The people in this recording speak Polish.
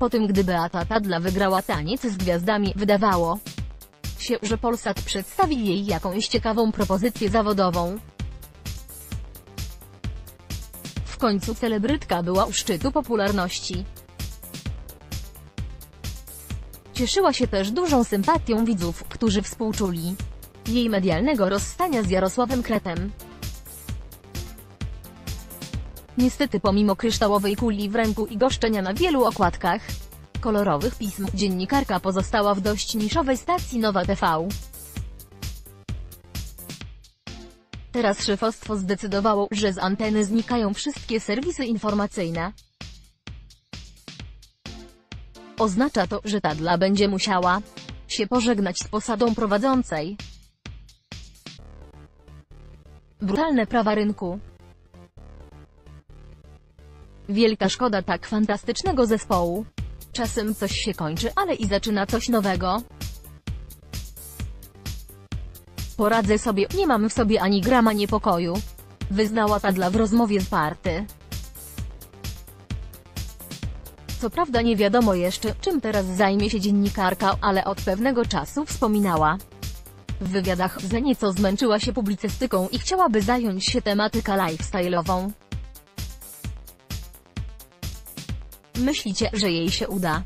Po tym gdy Beata Tadla wygrała taniec z gwiazdami, wydawało się, że Polsat przedstawi jej jakąś ciekawą propozycję zawodową. W końcu celebrytka była u szczytu popularności. Cieszyła się też dużą sympatią widzów, którzy współczuli jej medialnego rozstania z Jarosławem Kretem. Niestety pomimo kryształowej kuli w ręku i goszczenia na wielu okładkach kolorowych pism, dziennikarka pozostała w dość niszowej stacji Nowa TV. Teraz szefostwo zdecydowało, że z anteny znikają wszystkie serwisy informacyjne. Oznacza to, że Tadla będzie musiała się pożegnać z posadą prowadzącej. Brutalne prawa rynku. Wielka szkoda tak fantastycznego zespołu. Czasem coś się kończy, ale i zaczyna coś nowego. Poradzę sobie, nie mam w sobie ani grama niepokoju. Wyznała Tadla w rozmowie z Party. Co prawda nie wiadomo jeszcze, czym teraz zajmie się dziennikarka, ale od pewnego czasu wspominała. W wywiadach, że nieco zmęczyła się publicystyką i chciałaby zająć się tematyka lifestyle'ową. Myślicie, że jej się uda?